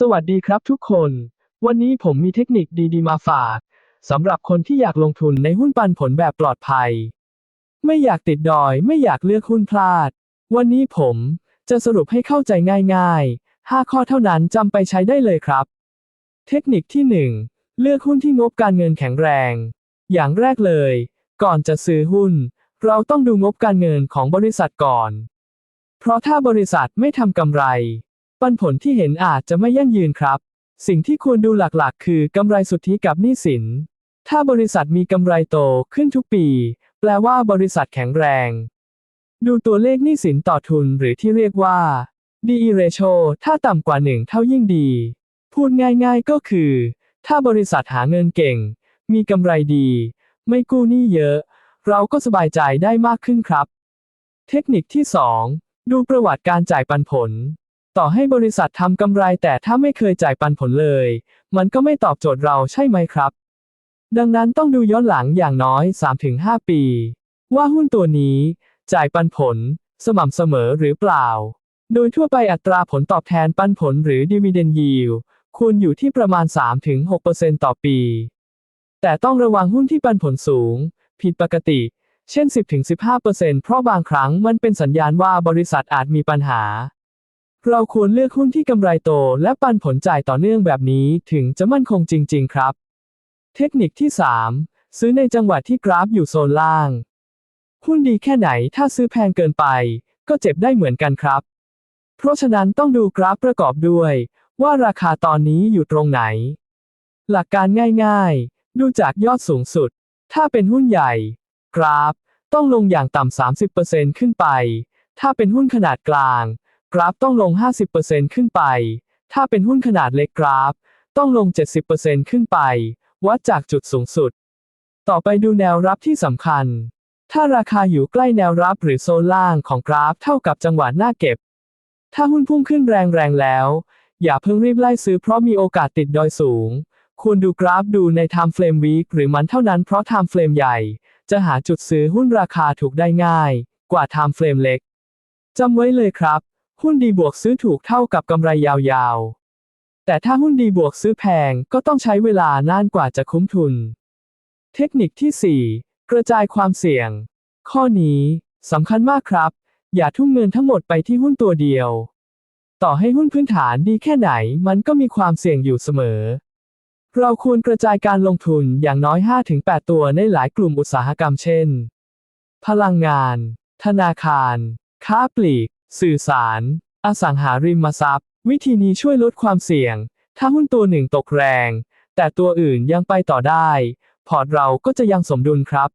สวัสดีครับทุกคน วันนี้ผมมีเทคนิคดีๆมาฝากสำหรับคนที่อยากลงทุนในหุ้นปันผลแบบปลอดภัย ไม่อยากติดดอยไม่อยากเลือกหุ้นพลาด วันนี้ผมจะสรุปให้เข้าใจง่ายๆ 5 ข้อเท่านั้นจำไปใช้ได้เลยครับ เทคนิคที่ 1 เลือกหุ้นที่งบการเงินแข็งแรง อย่างแรกเลย ก่อนจะซื้อหุ้น เราต้องดูงบการเงินของบริษัทก่อน เพราะถ้าบริษัทไม่ทำกำไร ปันผลที่เห็นอาจจะไม่ยั่งยืนครับ สิ่งที่ควรดูหลักๆ คือกำไรสุทธิกับหนี้สิน ถ้าบริษัทมีกำไรโตขึ้นทุกปี แปลว่าบริษัทแข็งแรง ดูตัวเลขหนี้สินต่อทุนหรือที่เรียกว่า DE ratio ถ้าต่ำกว่า1เท่ายิ่งดี พูดง่ายๆก็คือ ถ้าบริษัทหาเงินเก่ง มีกำไรดี ไม่กู้หนี้เยอะ เราก็สบายใจได้มากขึ้นครับ เทคนิคที่ 2 ดูประวัติการจ่ายปันผล ต่อให้บริษัททำกำไรแต่ถ้าไม่เคยจ่ายปันผลเลย มันก็ไม่ตอบโจทย์เราใช่ไหมครับ ดังนั้นต้องดูย้อนหลังอย่างน้อย 3-5 ปี ว่าหุ้นตัวนี้ จ่ายปันผล สม่ำเสมอหรือเปล่า โดยทั่วไปอัตราผลตอบแทนปันผลหรือ dividend yield ควรอยู่ที่ประมาณ 3-6%ต่อปี แต่ต้องระวังหุ้นที่ปันผลสูง ผิดปกติ เช่น 10-15%เพราะบางครั้งมันเป็นสัญญาณว่าบริษัทอาจมีปัญหา เราควรเลือกหุ้นที่กำไรโต และปันผลจ่ายต่อเนื่องแบบนี้ถึงจะมั่นคงจริง ๆ ครับ เทคนิคที่ 3 ซื้อในจังหวะที่กราฟอยู่โซนล่าง หุ้นดีแค่ไหนถ้าซื้อแพงเกินไป ก็เจ็บได้เหมือนกันครับ เพราะฉะนั้นต้องดูกราฟประกอบด้วย ว่าราคาตอนนี้อยู่ตรงไหน หลักการง่ายๆ ดูจากยอดสูงสุด ถ้าเป็นหุ้นใหญ่ กราฟ ต้องลงอย่างต่ำ30%ขึ้นไป ถ้าเป็นหุ้นขนาดกลาง กราฟต้องลง 50%ขึ้นไป ถ้าเป็นหุ้นขนาดเล็กกราฟ ต้องลง 70%ขึ้นไป วัดจากจุดสูงสุด ต่อไปดูแนวรับที่สำคัญ ถ้าราคาอยู่ใกล้แนวรับหรือโซนล่างของกราฟเท่ากับจังหวะหน้าเก็บ ถ้าหุ้นพุ่งขึ้นแรงๆแล้ว อย่าเพิ่งรีบไล่ซื้อเพราะมีโอกาสติดดอยสูง ควรดูกราฟดูใน Time Frame Week หรือมันเท่านั้นเพราะ Time Frame ใหญ่ จะหาจุดซื้อหุ้นราคาถูกได้ง่าย กว่า Time Frame เล็กจำไว้เลยครับ หุ้นดีบวกซื้อถูกเท่ากับกำไรยาวๆ แต่ถ้าหุ้นดีบวกซื้อแพงก็ต้องใช้เวลานานกว่าจะคุ้มทุน เทคนิคที่ 4 กระจายความเสี่ยง ข้อนี้สำคัญมากครับ อย่าทุ่มเงินทั้งหมดไปที่หุ้นตัวเดียว ต่อให้หุ้นพื้นฐานดีแค่ไหนมันก็มีความเสี่ยงอยู่เสมอ เราควรกระจายการลงทุนอย่างน้อย 5-8 ตัวในหลายกลุ่มอุตสาหกรรมเช่น พลังงาน ธนาคาร ค้าปลีก สื่อสาร อสังหาริมทรัพย์ วิธีนี้ช่วยลดความเสี่ยง ถ้าหุ้นตัวหนึ่งตกแรง แต่ตัวอื่นยังไปต่อได้ พอร์ตเราก็จะยังสมดุลครับ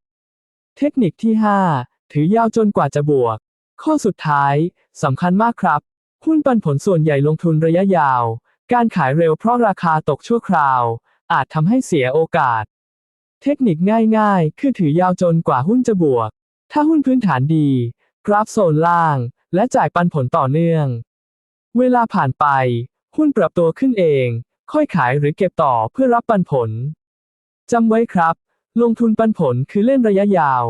เทคนิคที่ 5 ถือยาวจนกว่าจะบวก ข้อสุดท้ายสำคัญมากครับ หุ้นปันผลส่วนใหญ่ลงทุนระยะยาว การขายเร็วเพราะราคาตกชั่วคราว อาจทำให้เสียโอกาส เทคนิคง่ายๆ คือถือยาวจนกว่าหุ้นจะบวก ถ้าหุ้นพื้นฐานดี กราฟโซนล่าง และจ่ายปันผลต่อเนื่อง เวลาผ่านไป หุ้นปรับตัวขึ้นเอง ค่อยขายหรือเก็บต่อเพื่อรับปันผลจำไว้ครับ ลงทุนปันผลคือเล่นระยะยาว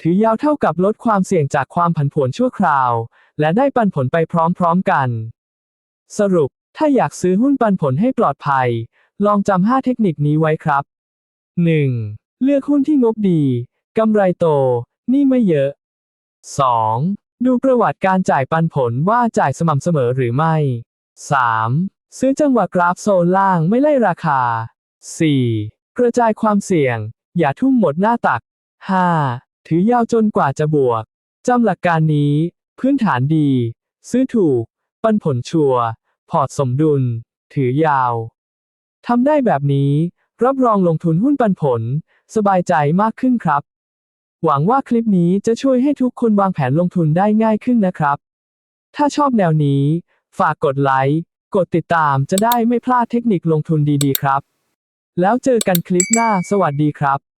ถือยาวเท่ากับลดความเสี่ยงจากความผันผวนชั่วคราว และได้ปันผลไปพร้อมๆกัน สรุป ถ้าอยากซื้อหุ้นปันผลให้ปลอดภัย ลองจำ5เทคนิคนี้ไว้ครับ 1. เลือกหุ้นที่งบดี กำไรโต นี่ไม่เยอะ 2. ดูประวัติการจ่ายปันผลว่าจ่ายสม่ำเสมอหรือไม่ 3. ซื้อจังหวะกราฟโซนล่างไม่ไล่ราคา 4. กระจายความเสี่ยง อย่าทุ่มหมดหน้าตัก 5. ถือยาวจนกว่าจะบวก จำหลักการนี้ พื้นฐานดี ซื้อถูก ปันผลชัวร์พอร์ตสมดุล ถือยาว ทำได้แบบนี้ รับรองลงทุนหุ้นปันผล สบายใจมากขึ้นครับ หวังว่าคลิปนี้จะช่วยให้ทุกคนวางแผนลงทุนได้ง่ายขึ้นนะครับ ถ้าชอบแนวนี้ ฝากกดไลค์ กดติดตามจะได้ไม่พลาดเทคนิคลงทุนดีๆครับ แล้วเจอกันคลิปหน้า สวัสดีครับ